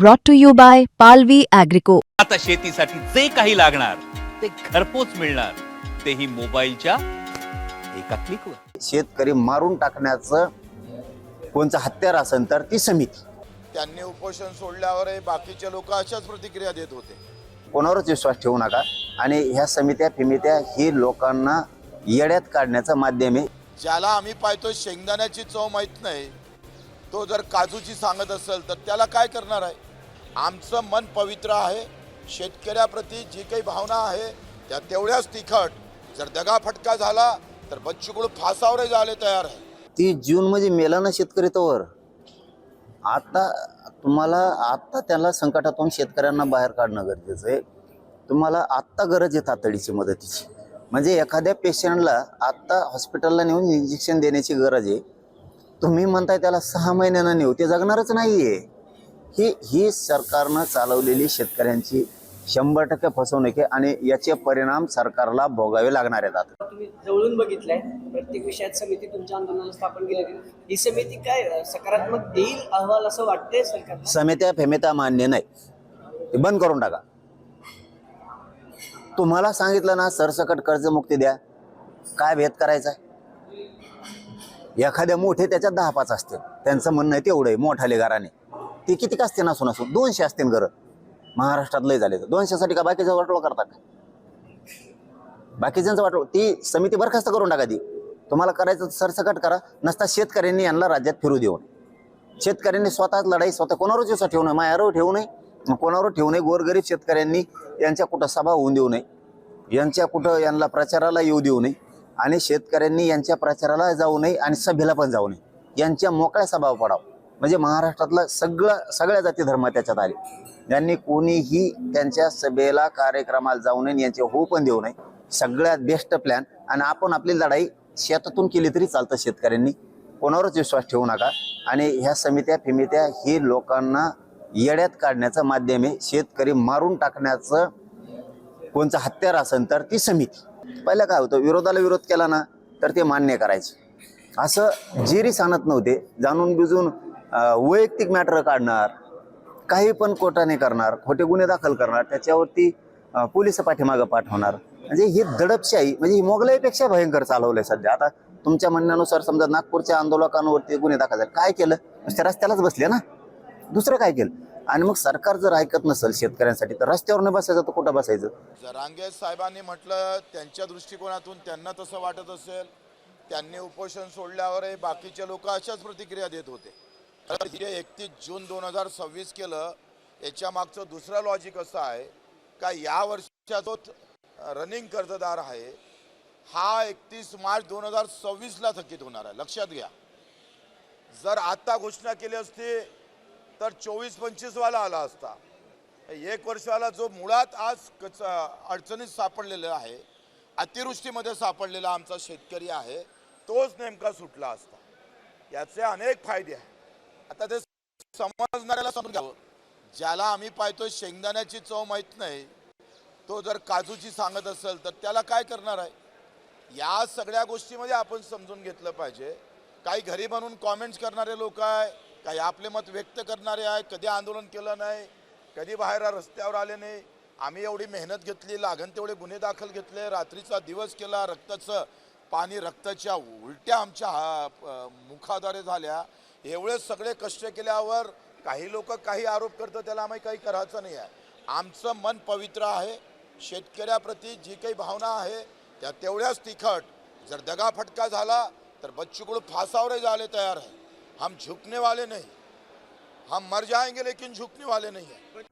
brought to you by Palvi Agrico. आता शेतीसाठी जे काही लागणार ते घरपोच मिळणार. तेही मोबाईलच्या एका क्लिकवर. शेतकरी मारून टाकण्याचं कोणचं हत्यार असेल तर ती समिती. त्यांनी उपोषण सोडल्यावर बाकीचे लोक अशाच प्रतिक्रिया देत होते. कोणावरच विश्वास ठेवू नका. आणि ह्या समित्या फिमित्या ही लोकांना येड्यात काढण्याचं माध्यम आहे. ज्याला आम्ही पाहतो शेंगदाण्याची चव माहीत नाही तो जर काजूची सांगत असेल तर त्याला काय करणार आहे? आमचं मन पवित्र आहे. शेतकऱ्याप्रती जी काही भावना आहे त्या तेवढ्याच तिखट. जर दगाफटका झाला तर बच्चूकडून फासावरही झाले तयार आहे. ती जून म्हणजे मेला ना शेतकरी तोवर. आता तुम्हाला आत्ता त्याला संकटातून शेतकऱ्यांना बाहेर काढणं गरजेचं आहे. तुम्हाला आत्ता गरज आहे तातडीची मदतीची. म्हणजे एखाद्या पेशंटला आत्ता हॉस्पिटलला नेऊन इंजेक्शन देण्याची गरज आहे. तुम्ही म्हणताय त्याला सहा महिन्यानं नेऊ ते जगणारच नाही आहे ही ही सरकारनं चालवलेली शेतकऱ्यांची शंभर टक्के फसवणूक आहे आणि याचे परिणाम सरकारला भोगावे लागणार आहेत आता. तुम्ही जवळून बघितलंय प्रत्येक विषयात समिती तुमच्या आंदोलनाला स्थापन केली होती ही समिती काय सकारात्मक देईल अहवाल असं वाटतंय सरकारला? समित्या फेमित्या मान्य नाही. ते बंद करून टाका. तुम्हाला सांगितलं ना सरसकट कर्जमुक्ती द्या. काय भेद करायचा? एखाद्या मोठे त्याच्यात दहा पाच असतील. त्यांचं म्हणणं आहे तेवढं आहे मोठाले घराने ते किती का असते नसून असून दोनशे असतील घरं. महाराष्ट्रात लय झाले तर दोनशेसाठी का बाकीचा वाटोळ करता का? बाकीच्यांचं वाटोळ ती समिती बरखास्त करून टाका ती. तुम्हाला करायचं सरसकट करा. नसता शेतकऱ्यांनी यांना राज्यात फिरू देऊ नये. शेतकऱ्यांनी स्वतःच लढाई स्वतः कोणावरच विश्वास ठेवू नये मायावर ठेवू नये कोणावर ठेवू नये गोरगरीब शेतकऱ्यांनी यांच्या कुठं सभा होऊन देऊ नये. यांच्या कुठं यांना प्रचाराला येऊ देऊ नये. आणि शेतकऱ्यांनी यांच्या प्रचाराला जाऊ नये आणि सभेला पण जाऊ नये. यांच्या मोकळ्या सभा पडावं. म्हणजे महाराष्ट्रातला सगळं सगळ्या जाती धर्म त्याच्यात आले. यांनी कोणीही त्यांच्या सभेला कार्यक्रमाला जाऊ नये यांचे हो पण देऊ नये. सगळ्यात बेस्ट प्लॅन आणि आपण आपली लढाई शेतातून केली तरी चालतं शेतकऱ्यांनी. कोणावरच विश्वास ठेवू नका. आणि ह्या समित्या फिमित्या ही लोकांना येड्यात काढण्याचं माध्यम आहे. शेतकरी मारून टाकण्याचं कोणचं हत्यार असेल तर ती समिती. पहिलं काय होतं? विरोधाला विरोध केला ना तर ते मान्य करायचे. असं जिरी आणत नव्हते. जाणून बिजून वैयक्तिक मॅटर काढणार काही पण कोर्टाने करणार खोटे गुन्हे दाखल करणार त्याच्यावरती पोलीस पाठीमागं पाठवणार. म्हणजे ही दडपशाही म्हणजे ही मोगलाईपेक्षा भयंकर चालवलंय सध्या. आता तुमच्या म्हणण्यानुसार समजा नागपूरच्या आंदोलकांवरती गुन्हे दाखल झाले. काय केलं? नुसते रस्त्यालाच बसले ना? दुसरं काय केलं? आणि मग सरकार जर ऐकत नसेल शेतकऱ्यांसाठी तर रस्त्यावर न बसायचं तर कुठं बसायचं? जरांगे साहेबांनी म्हटलं त्यांच्या दृष्टिकोनातून त्यांना तसं वाटत असेल त्यांनी उपोषण सोडल्यावर बाकीचे लोक अशाच प्रतिक्रिया देत होते. तर हे एकतीस जून दोन हजार सव्वीस केलं याच्या मागचं दुसरं लॉजिक असं आहे का या वर्षाचा जो रनिंग कर्जदार आहे हा एकतीस मार्च दोन हजार सव्वीसला थकीत होणार आहे. लक्षात घ्या. जर आत्ता घोषणा केली असती तर चोवीस पंचवीसवाला आला असता. एक वर्षाला जो मुळात आज कच अडचणीत सापडलेला आहे अतिवृष्टीमध्ये सापडलेला आमचा शेतकरी आहे तोच नेमका सुटला असता. याचे अनेक फायदे आहे आता ते समजणाऱ्याला समजून घ्यावं. ज्याला आम्ही पाहतो शेंगदाण्याची चव माहीत नाही तो जर काजूची सांगत असेल तर त्याला काय करणार आहे? या सगळ्या गोष्टीमध्ये आपण समजून घेतलं पाहिजे. काही घरी बनवून कॉमेंट्स करणारे लोक आहे काही आपले मत व्यक्त करणारे आहे कधी आंदोलन केलं नाही कधी बाहेर रस्त्यावर आले नाही. आम्ही एवढी मेहनत घेतली लागण तेवढे गुन्हे दाखल घेतले रात्रीचा दिवस केला रक्ताचं पाणी रक्ताच्या उलट्या आमच्या मुखाद्वारे झाल्या. एवढे सगळे कष्ट केल्यावर काही लोक काही आरोप करतात त्याला आम्ही काही करायचं नाही आहे. आमचं मन पवित्र आहे शेतकऱ्याप्रती जी काही भावना आहे त्या तेवढ्याच तिखट. जर दगाफटका झाला तर बच्चूकडून फासावरही झाले तयार आहे. हम झुकने वाले नहीं. हम मर जाएंगे लेकिन झुकने वाले नहीं है